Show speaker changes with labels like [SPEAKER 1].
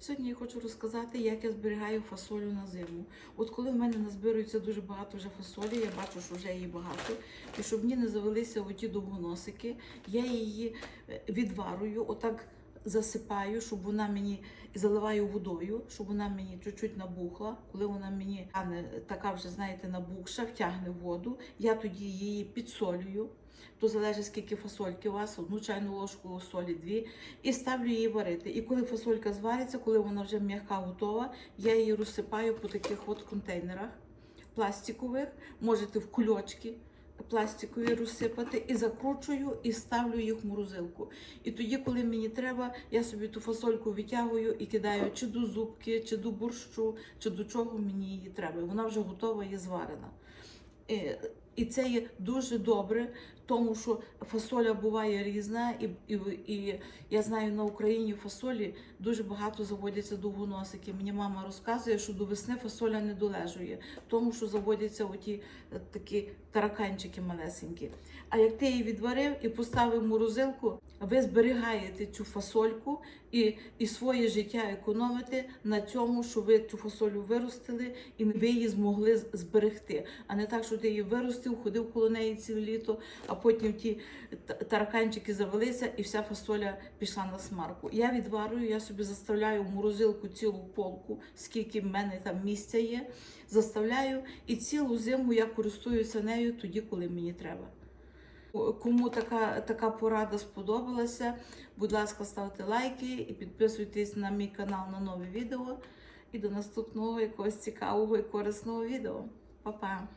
[SPEAKER 1] Сьогодні я хочу розказати, як я зберігаю фасолю на зиму. От коли в мене назбирується дуже багато вже фасолі, я бачу, що вже її багато. І щоб мені не завелися оті довгоносики, я її е, відварую, отак засипаю, щоб вона мені і заливаю водою, щоб вона мені чуть-чуть набухла. Коли вона мені така вже, знаєте, набухша, втягне воду, я тоді її підсолюю. То залежить скільки фасольки у вас, одну чайну ложку солі, дві, і ставлю її варити. І коли фасолька звариться, коли вона вже м'яка готова, я її розсипаю по таких от контейнерах пластикових, можете в кульочки пластикові розсипати, і закручую, і ставлю їх в морозилку. І тоді, коли мені треба, я собі ту фасольку витягую і кидаю чи до зубки, чи до борщу, чи до чого мені її треба. Вона вже готова і зварена. І це є дуже добре, тому що фасоля буває різна, і, і, і я знаю, на Україні фасолі дуже багато заводяться довгоносики. Мені мама розказує, що до весни фасоля не долежує, тому що заводяться оті е, такі тараканчики малесенькі. А як ти її відварив і поставив морозилку, ви зберігаєте цю фасольку і, і своє життя економите на цьому, що ви цю фасолю виростили і ви її змогли зберегти. А не так, що ти її виростив, ходив коло неї ціле літо, а потім ті тараканчики завелися і вся фасоля пішла на смарку. Я відварую, я собі заставляю в морозилку цілу полку, скільки в мене там місця є. Заставляю і цілу зиму я користуюся нею тоді, коли мені треба. Кому така, така порада сподобалася, будь ласка, ставте лайки і підписуйтесь на мій канал на нові відео. І до наступного якогось цікавого і корисного відео. Па-па!